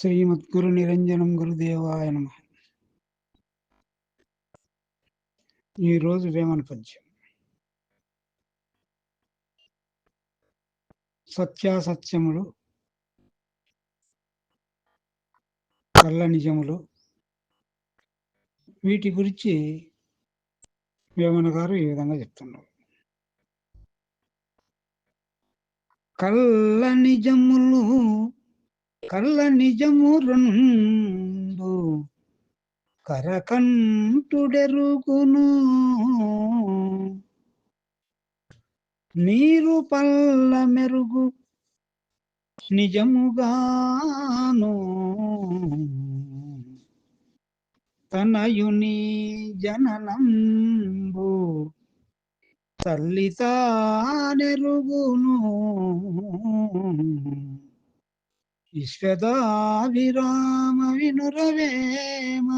శ్రీమద్గురు నిరంజనం గురుదేవాయ నమ. ఈరోజు వేమన పద్యం. సత్యాసత్యములు కళ్ళ నిజములు వీటి గురించి వేమన గారు ఈ విధంగా చెప్తున్నారు. కళ్ళ నిజములు కళ్ళ నిజము రెండు కరకంటుడెరుగును. నీరు పల్ల మెరుగు నిజముగాను. తనయుని జననంబు తల్లితానెరుగును విశ్వదాభిరామ వినురవేమ.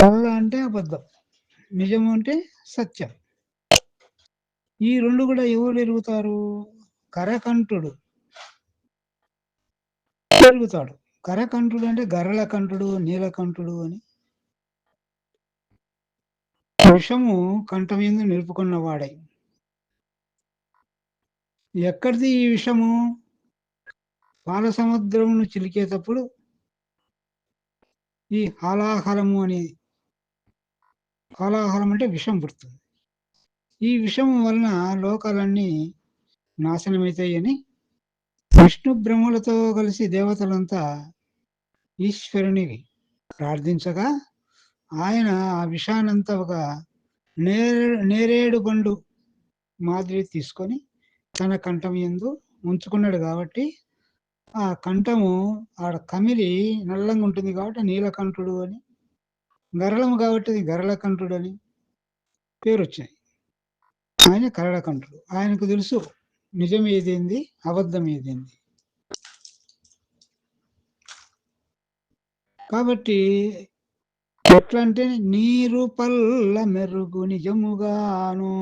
కళ్ళ అంటే అబద్ధం. నిజము అంటే సత్యం. ఈ రెండు కూడా ఎవరు ఎరుగుతారు? కరకంఠుడు. ఎరుగుతాడు. కరకంఠుడు అంటే గర్రల కంఠుడు నీలకంఠుడు అని. విషము కంఠం ఎందు నిలుపుకున్న వాడై. ఎక్కడిది ఈ విషము? పాల సముద్రమును చిలికేటప్పుడు ఈ హాలాహలము అనేది హాలాహలం అంటే విషం పుడుతుంది. ఈ విషం వలన లోకాలన్నీ నాశనమవుతాయని విష్ణు బ్రహ్మలతో కలిసి దేవతలంతా ఈశ్వరుని ప్రార్థించగా ఆయన ఆ విషానంతా ఒక నేరేడు పండు మాదిరి తీసుకొని తన కంఠం ఎందు ఉంచుకున్నాడు కాబట్టి ఆ కంఠము ఆడ కమిలి నల్లంగా ఉంటుంది కాబట్టి నీలకంఠుడు అని గరళము కాబట్టి అది గరళకంఠుడు అని పేరు వచ్చాయి ఆయన కరళకంఠుడు. ఆయనకు తెలుసు నిజం ఏదేంది అబద్ధం ఏదేంది. కాబట్టి ఎట్లా అంటే నీరు పల్ల మెరుగు నిజముగాను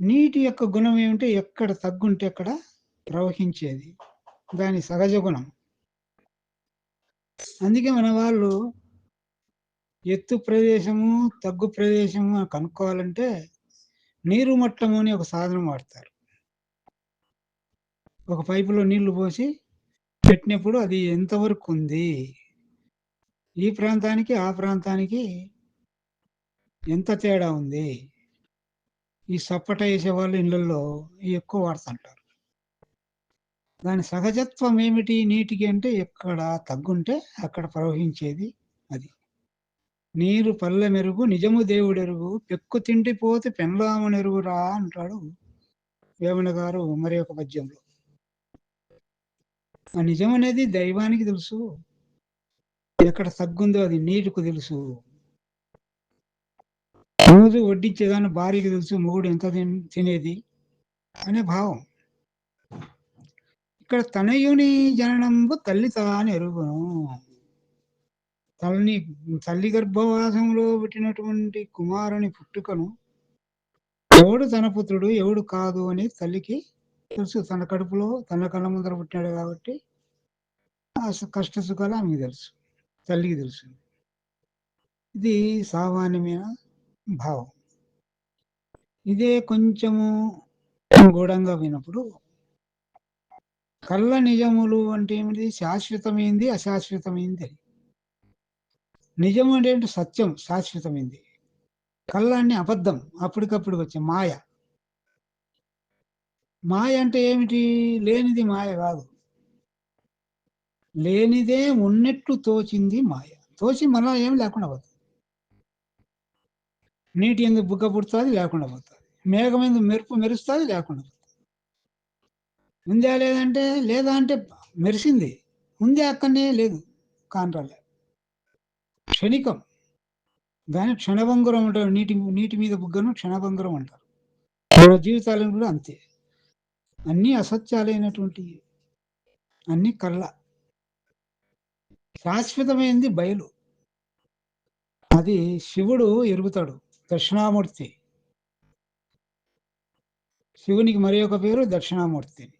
నీటి యొక్క గుణం ఏమిటంటే ఎక్కడ తగ్గుంటే అక్కడ ప్రవహించేది. దాని సహజ గుణం. అందుకే మన వాళ్ళు ఎత్తు ప్రదేశము తగ్గు ప్రదేశము అని కనుక్కోవాలంటే నీరు మట్టము అని ఒక సాధనం వాడతారు. ఒక పైపులో నీళ్ళు పోసి పెట్టినప్పుడు అది ఎంతవరకు ఉంది? ఈ ప్రాంతానికి ఆ ప్రాంతానికి ఎంత తేడా ఉంది? ఈ సప్పట వేసే వాళ్ళు ఇళ్ళల్లో ఎక్కువ వాడుతుంటారు. దాని సహజత్వం ఏమిటి? నీటికి అంటే ఎక్కడ తగ్గుంటే అక్కడ ప్రవహించేది అది. నీరు పల్లె మెరుగు నిజము దేవుడెరుగు పెక్కు తిండిపోతే పెన్లామనెరుగురా అంటాడు వేమన గారు మరి ఒక పద్యంలో. ఆ నిజం అనేది దైవానికి తెలుసు. ఎక్కడ తగ్గుందో అది నీటికి తెలుసు. రోజు వడ్డించేదాన్ని భార్యకి తెలుసు మొగుడు ఎంత తినేది అనే భావం. ఇక్కడ తనయుని జననంబు తల్లి తాను ఎరుగును. తల్లిని తల్లి గర్భవాసంలో పుట్టినటువంటి కుమారుని పుట్టుకను ఎవడు తన పుత్రుడు ఎవడు కాదు అని తల్లికి తెలుసు. తన కడుపులో తన కళ్ళ ముందర పుట్టినాడు కాబట్టి కష్ట సుఖాలు ఆమెకి తెలుసు తల్లికి తెలుసు. ఇది సామాన్యమైన భావం. ఇదే కొంచెము గూఢంగా వినప్పుడు కళ్ళ నిజములు అంటే ఏమిటి? శాశ్వతమైంది అశాశ్వతమైంది. అని నిజం అంటే సత్యం శాశ్వతమైంది. కళ్ళ అబద్ధం అప్పటికప్పుడు వచ్చే మాయ. మాయ అంటే ఏమిటి? లేనిది మాయ కాదు. లేనిదే ఉన్నట్టు తోచింది మాయ. తోచి మళ్ళా ఏం లేకుండా పోతుంది నీటి ఎందుకు బుగ్గ పుడుతుంది లేకుండా పోతుంది. మేఘం ఎందుకు మెరుపు మెరుస్తుంది లేకుండా పోతుంది. ఉందా లేదంటే లేదా అంటే మెరిసింది. ఉంది అక్కడనే లేదు కానరాలే. క్షణికం. దాని క్షణభంగురం అంటారు. నీటి నీటి మీద బుగ్గను క్షణభంగురం అంటారు. మన జీవితాలను కూడా అంతే. అన్నీ అసత్యాలైనటువంటి అన్ని కళ్ళ శాశ్వతమైంది బయలు. అది శివుడు ఎరుగుతాడు. దక్షిణామూర్తి. శివునికి మరి ఒక పేరు దక్షిణామూర్తి.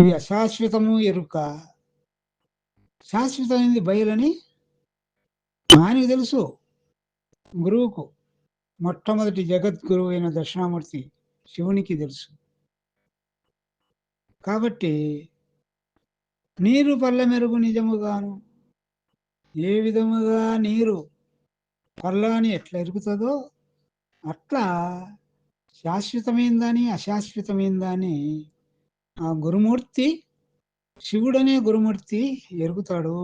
ఇవి అశాశ్వతము ఎరుక. శాశ్వతమైనది బయలని ఆయనకు తెలుసు. గురువుకు. మొట్టమొదటి జగద్గురువు అయిన దక్షిణామూర్తి శివునికి తెలుసు. కాబట్టి నీరు పల్ల మెరుగు నిజముగాను ఏ విధముగా నీరు పల్లాని ఎట్లా ఎరుగుతుందో అట్లా శాశ్వతమైందని అశాశ్వతమైందని ఆ గురుమూర్తి శివుడనే గురుమూర్తి ఎరుగుతాడు.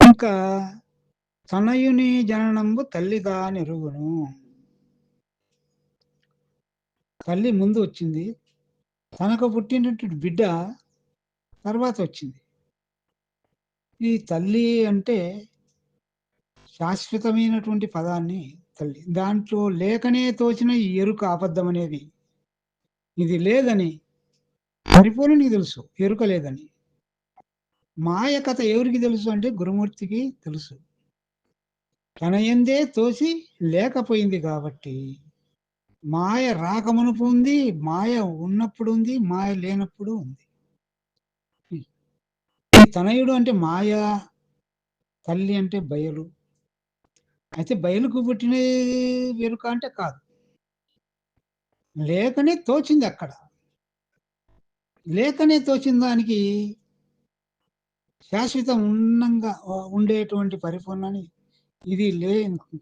ఇంకా తనయుని జననంబు తల్లిగా నెరుగును తల్లి ముందు వచ్చింది. తనకు పుట్టినటువంటి బిడ్డ తర్వాత వచ్చింది. ఈ తల్లి అంటే శాశ్వతమైనటువంటి పదాన్ని తల్లి. దాంట్లో లేకనే తోచిన ఈ ఎరుక అబద్ధం అనేది ఇది లేదని పరిపూర్ణనికి తెలుసు ఎరుక లేదని. మాయ కథ ఎవరికి తెలుసు అంటే గురుమూర్తికి తెలుసు. తన ఎందే తోసి లేకపోయింది కాబట్టి మాయ రాకమునుపు ఉంది మాయ ఉన్నప్పుడు ఉంది మాయ లేనప్పుడు ఉంది. ఈ తనయుడు అంటే మాయ తల్లి అంటే బయలు. అయితే బయలుకు పుట్టిన వెనుక అంటే కాదు. లేకనే తోచింది అక్కడ. లేకనే తోచిన దానికి శాశ్వతం ఉన్నంగా ఉండేటువంటి పరిపూర్ణని ఇది లే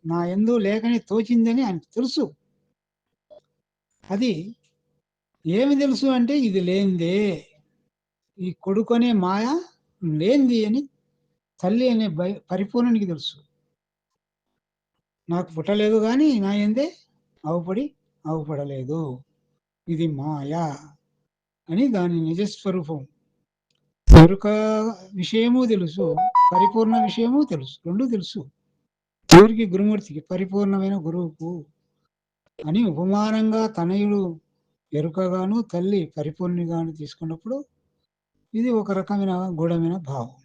నా ఎందు లేకనే తోచిందని ఆయనకు తెలుసు. అది ఏమి తెలుసు అంటే ఇది లేనిదే. ఈ కొడుకు అనే మాయ లేనిది అని తల్లి అనే పరిపూర్ణనికి తెలుసు. నాకు పుట్టలేదు కానీ నా ఎందే? అవుపడి అవుపడలేదు ఇది మాయ అని దాని నిజస్వరూపం. ఎరుక విషయము తెలుసు పరిపూర్ణ విషయము తెలుసు రెండు తెలుసు. ఎవరికి గురుమూర్తికి పరిపూర్ణమైన గురువుకు అని ఉపమానంగా తనయుడు ఎరుకగాను తల్లి పరిపూర్ణిగాను తీసుకున్నప్పుడు ఇది ఒక రకమైన గూఢమైన భావం.